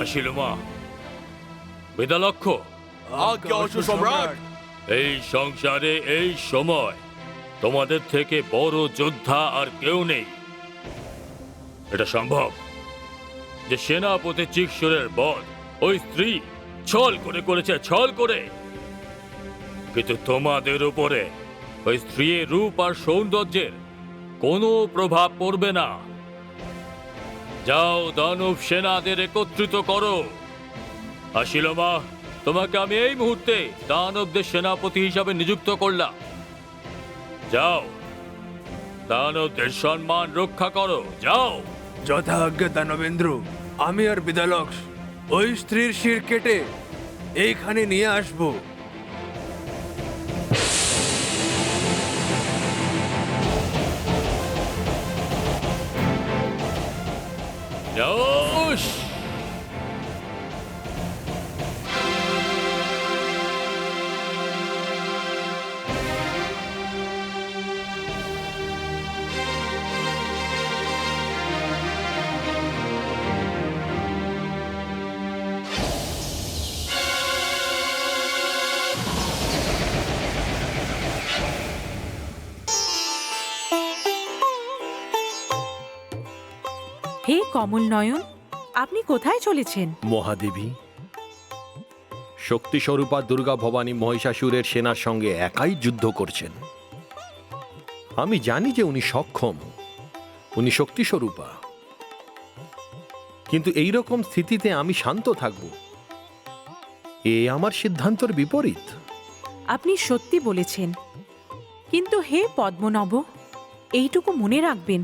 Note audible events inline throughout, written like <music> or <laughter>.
আসিল মা। বেদালক্ষ আজ্ঞা অশ্ব সম্রাট। এই সংসারে এই সময় তোমাদের থেকে বড় যোদ্ধা আর কেউ নেই। এটা সম্ভব যে সেনাপতি বধ ওই স্ত্রী ছল করে করেছে ছল করে। কিন্তু তোমাদের উপরে ওই স্ত্রীর রূপ আর সৌন্দর্যের কোনো প্রভাব পড়বে না। যাও, দানব সেনাদের একত্রিত করো। আসিল মা, তোমাকে আমি এই মুহূর্তে দানবদের সেনাপতি হিসাবে নিযুক্ত করলাম। যাও, দানবদের সম্মান রক্ষা করো, যাও। যথা আজ্ঞা দানবেন্দ্র, আমি আর বিদালক্ষ ওই স্ত্রীর শির কেটে এইখানে নিয়ে আসব। যাও হে কমল নয়ন আপনি কোথায় চলেছেন? মহাদেবী শক্তিস্বরূপা দুর্গা ভবানী মহিষাসুরের সেনার সঙ্গে একাই যুদ্ধ করছেন। আমি জানি যে উনি সক্ষম উনি শক্তিস্বরূপা। কিন্তু এই রকম স্থিতিতে আমি শান্ত থাকব। এ আমার সিদ্ধান্তর বিপরীত। আপনি সত্যি বলেছেন। কিন্তু হে পদ্মনব এইটুকু মনে রাখবেন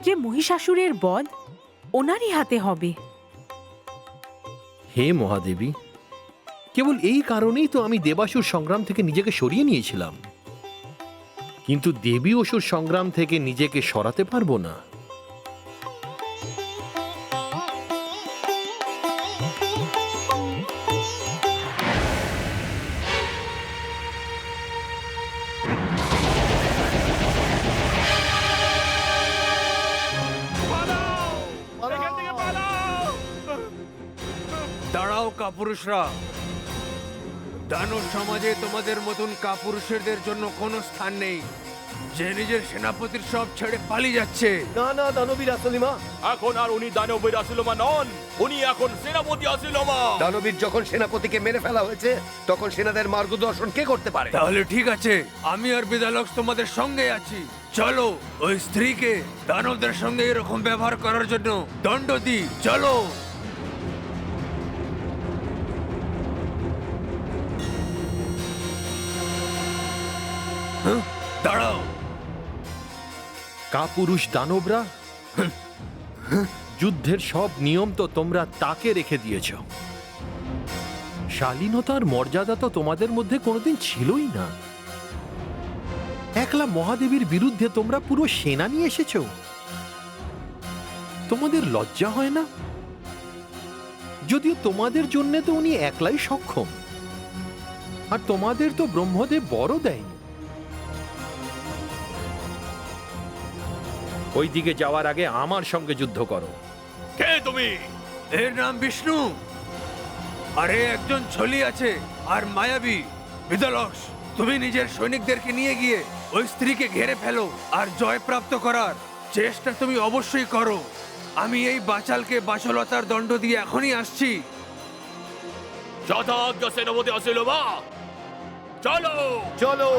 যে মহিষাসুরের বধ ওনারই হাতে হবে। হে মহাদেবী, কেবল এই কারণেই তো আমি দেবাসুর সংগ্রাম থেকে নিজেকে সরিয়ে নিয়েছিলাম। কিন্তু দেবী অসুর সংগ্রাম থেকে নিজেকে সরাতে পারব না। কাপুরুষরা। দানব সমাজে তোমাদের মতন কাপুরুষের জন্য কোনো স্থান নেই। যে নিজের সেনাপতির সব ছেড়ে পালিয়ে যাচ্ছে। না না দানবীর আসলিমা এখন আর উনি দানবের আসিলমা নন উনি এখন সেনাপতি আসিলমা দানবীর যখন সেনাপতিকে মেরে ফেলা হয়েছে তখন সেনাদের মার্গদর্শন কে করতে পারে? তাহলে ঠিক আছে আমি আর বিদালক্ষ তোমাদের সঙ্গে আছি। চলো ওই স্ত্রীকে দানবদের সঙ্গে এরকম ব্যবহার করার জন্য দণ্ড দিই। চলো। দাঁড়াও। কাপুরুষ দানবরা? যুদ্ধের সব নিয়ম তো তোমরা তাকে রেখে দিয়েছ। শালীনতার মর্যাদা তো তোমাদের মধ্যে কোনোদিন ছিলই না। একলা মহাদেবীর বিরুদ্ধে তোমরা পুরো সেনা নিয়ে এসেছ। তোমাদের লজ্জা হয় না? যদিও তোমাদের জন্য তো উনি একলাই সক্ষম। আর তোমাদের তো ব্রহ্মদেব বড় দেয়নি। ওই দিকে যাওয়ার আগে আমার সঙ্গে যুদ্ধ করো। কে তুমি? এর নাম বিষ্ণু। আরে একজন ছলি আছে আর মায়াবী। বিদলক্ষ তুমি নিজের সৈনিকদেরকে নিয়ে গিয়ে ওই স্ত্রীকে ঘেরে ফেলো আর জয় প্রাপ্ত করার চেষ্টা তুমি অবশ্যই করো। আমি এই বাচালকে বাচলতার দণ্ড দিয়ে এখনই আসছি। যথাজ্ঞ সেনাপতি আসিলমা চলো! চলো!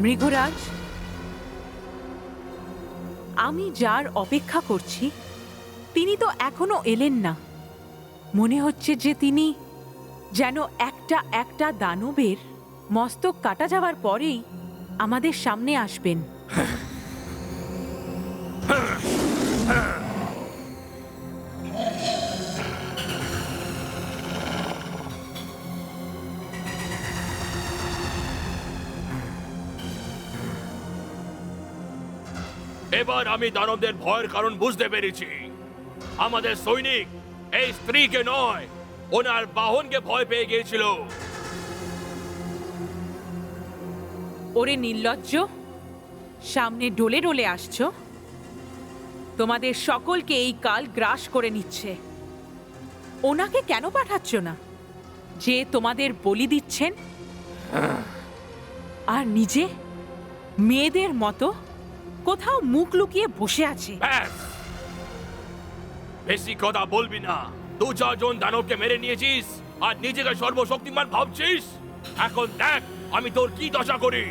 মৃগরাজ, আমি যার অপেক্ষা করছি, তিনি তো এখনও এলেন না। মনে হচ্ছে যে তিনি যেন একটা একটা দানবের মস্তক কাটা যাওয়ার পরেই আমাদের সামনে আসবেন। <laughs> এবার আমি দানবদের ভয়ের কারণ বুঝতে পেরেছি। আমাদের সৈনিক এই স্ত্রীকে নয়, ওনার বাহনকে ভয় পেয়ে গিয়েছিল। ওরে নির্লজ্জ, সামনে ডোলে ডোলে আসছো? তোমাদের সকলকে এই কাল গ্রাস করে নিচ্ছে। ওনাকে কেন পাঠাচ্ছ না? যে তোমাদের বলি দিচ্ছেন? আর নিজে মেয়েদের মতো কোথাও মুখ লুকিয়ে বসে আছে। বেশি কথা বলবি না। দু চারজন দানবকে মেরে নিয়েছিস, আর নিজেকে সর্বশক্তিমান ভাবছিস? এখন দেখ, আমি তোর কি দশা করি?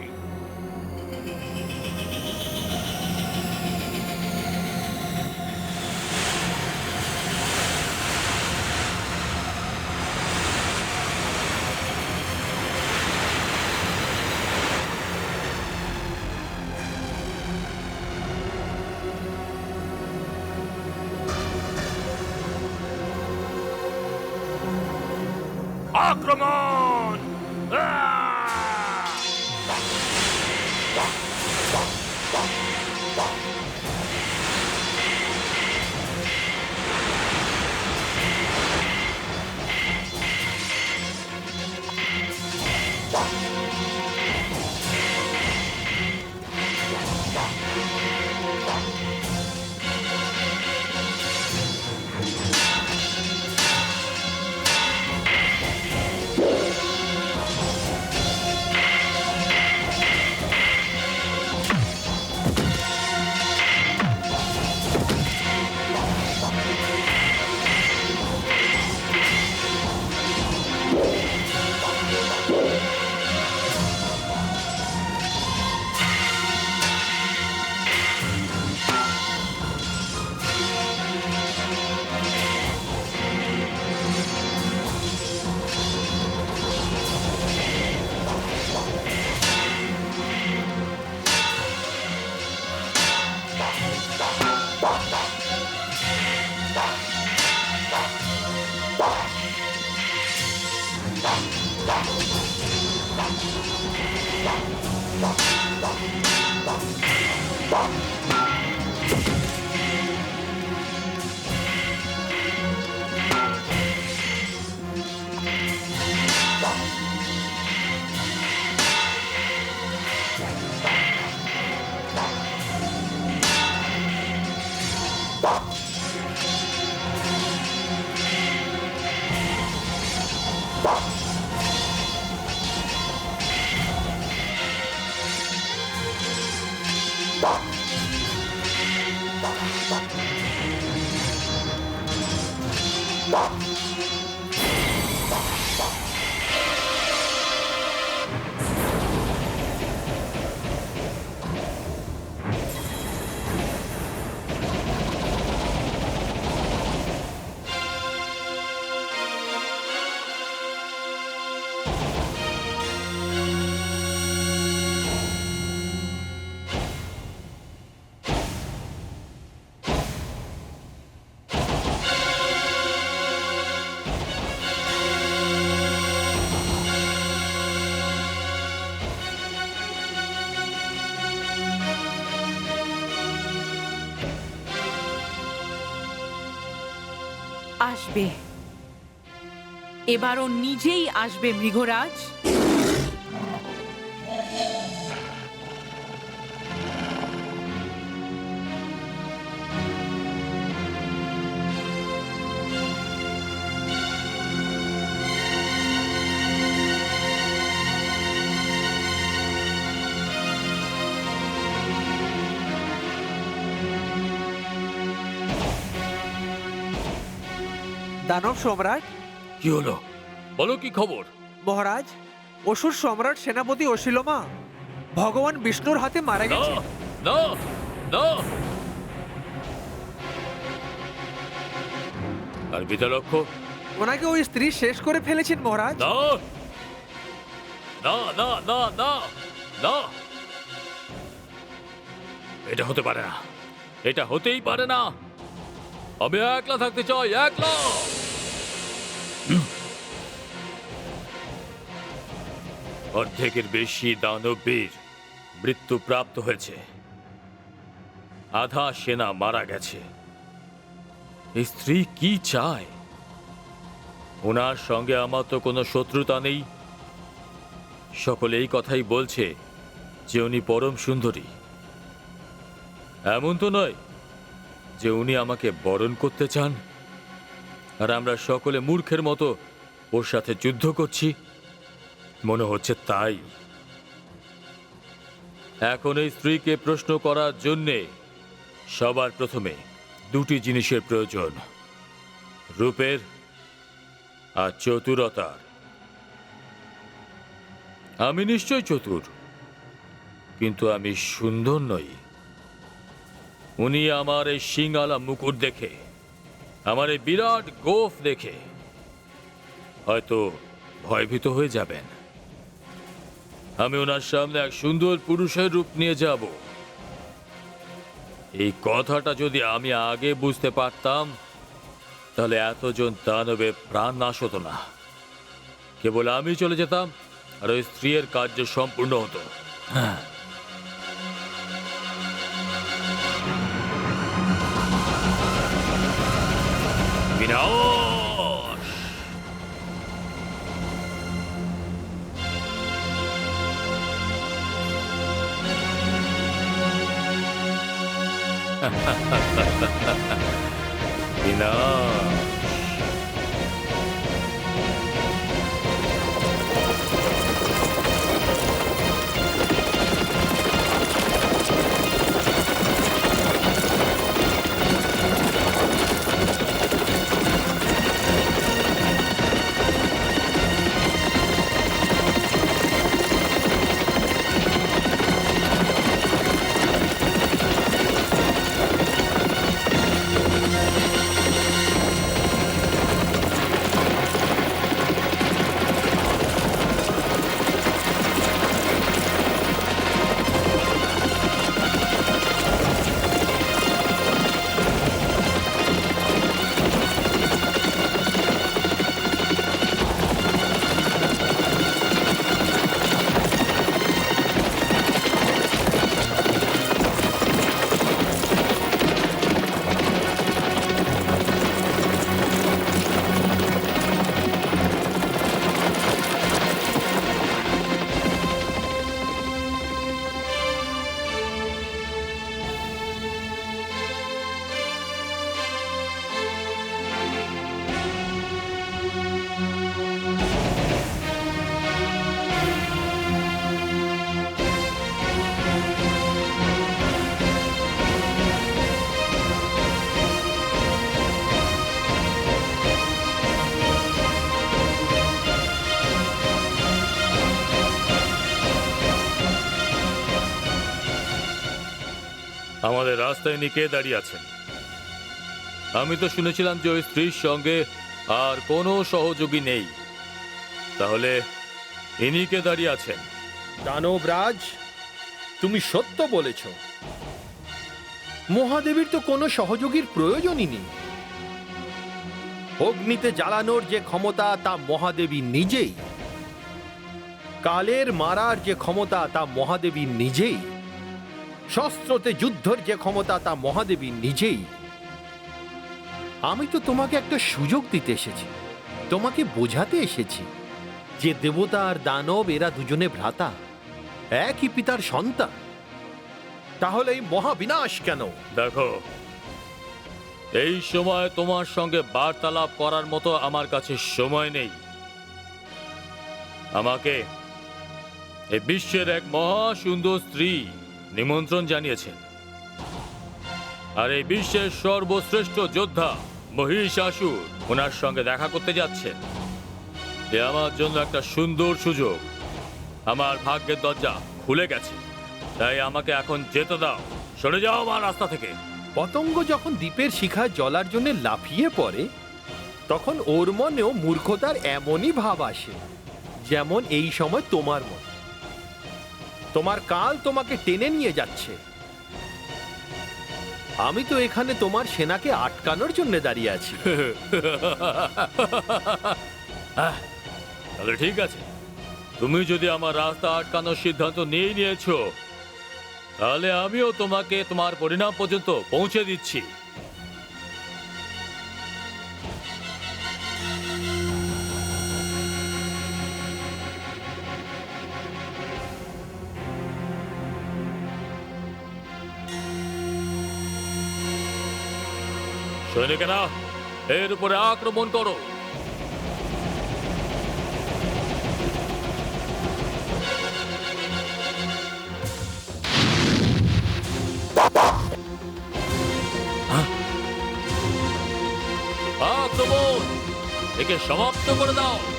আক্রমণ আসবে। এবার ও নিজেই আসবে মৃগরাজ। দানব সম্রাট? কি হলো? বলো কি খবর? মহারাজ অসুর সম্রাট সেনাপতি অশিলমা ভগবান বিষ্ণুর হাতে মারা গেছে। না না আর বিদ্যালক্ষ ওনাকে ওই স্ত্রী শেষ করে ফেলেছেন মহারাজ। না না না না না না। এটা হতে পারে না। এটা হতেই পারে না। আমি একলা থাকতে চাই, একলা! অর্ধেকের বেশি দানবীর মৃত্যু প্রাপ্ত হয়েছে। আধা সেনা মারা গেছে। স্ত্রী কি চায়? ওনার সঙ্গে আমার তো কোনো শত্রুতা নেই। সকলে এই কথাই বলছে যে উনি পরম সুন্দরী। এমন তো নয় যে উনি আমাকে বরণ করতে চান। আর আমরা সকলে মূর্খের মতো ওর সাথে যুদ্ধ করছি। মনে হচ্ছে তাই। এখন এই স্ত্রীকে প্রশ্ন করার জন্যে সবার প্রথমে দুটি জিনিসের প্রয়োজন, রূপের আর চতুরতার। আমি নিশ্চয় চতুর, কিন্তু আমি সুন্দর নই। উনি আমার এই সিঙ্গালা মুকুট দেখে, আমার এই বিরাট গোফ দেখে হয়তো ভয়ভীত হয়ে যাবেন। আমি ওনার সামনে এক সুন্দর পুরুষের রূপ নিয়ে যাব। এই কথাটা যদি আমি আগে বুঝতে পারতাম, তাহলে এতজন দানবে প্রাণ নাশ হতো না। কেবল আমি চলে যেতাম আর ওই স্ত্রীর কার্য সম্পূর্ণ হতো। হ্যাঁ। 미라오! <laughs> 미나. রাস্তায় নিয়ে কে দাঁড়িয়ে আছেন। আমি তো শুনেছিলাম যে ওই স্ত্রীর সঙ্গে আর কোনো সহযোগী নেই। তাহলে ইনি কে দাঁড়িয়ে আছেন? দানবরাজ তুমি সত্য বলেছ। মহাদেবীর তো কোনো সহযোগীর প্রয়োজনই নেই। অগ্নিতে জ্বালানোর যে ক্ষমতা তা মহাদেবী নিজেই। কালের মারার যে ক্ষমতা তা মহাদেবী নিজেই। শস্ত্রতে যুদ্ধর যে ক্ষমতা তা মহাদেবী নিজেই। আমি তো তোমাকে একটা সুযোগ দিতে এসেছি। তোমাকে বোঝাতে এসেছি যে দেবতা আর দানব এরা দুজনে ভ্রাতা, একই পিতার সন্তান। তাহলে এই মহাবিনাশ কেন? দেখো, এই সময় তোমার সঙ্গে বার্তালাপ করার মতো আমার কাছে সময় নেই। আমাকে এই বিশ্বের এক মহা সুন্দর স্ত্রী নিমন্ত্রণ জানিয়েছেন। আর এই বিশ্বের সর্বশ্রেষ্ঠ যোদ্ধা মহিষাসুর ওনার সঙ্গে দেখা করতে যাচ্ছেন। এ আমার জন্য একটা সুন্দর সুযোগ। আমার ভাগ্যের দরজা খুলে গেছে। তাই আমাকে এখন যেতে দাও। সরে যাও আমার রাস্তা থেকে। পতঙ্গ যখন দ্বীপের শিখায় জলার জন্য লাফিয়ে পড়ে, তখন ওর মনেও মূর্খতার এমনই ভাব আসে, যেমন এই সময় তোমার মন তোমার কাল তোমাকে টেনে নিয়ে যাচ্ছে। আমি তো এখানে তোমার সেনাকে আটকানোর জন্য দাঁড়িয়ে আছি। তাহলে ঠিক আছে। তুমি যদি আমার রাস্তা আটকানোর সিদ্ধান্ত নিয়ে নিয়েছো, তাহলে আমিও তোমাকে তোমার পরিণাম পর্যন্ত পৌঁছে দিচ্ছি। সৈনিকেরা এর উপরে আক্রমণ করো। আক্রমণ! একে সমাপ্ত করে দাও।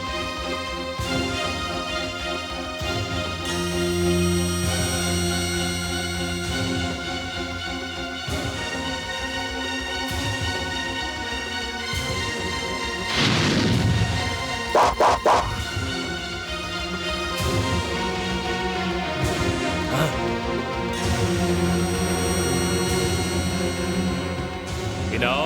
you know?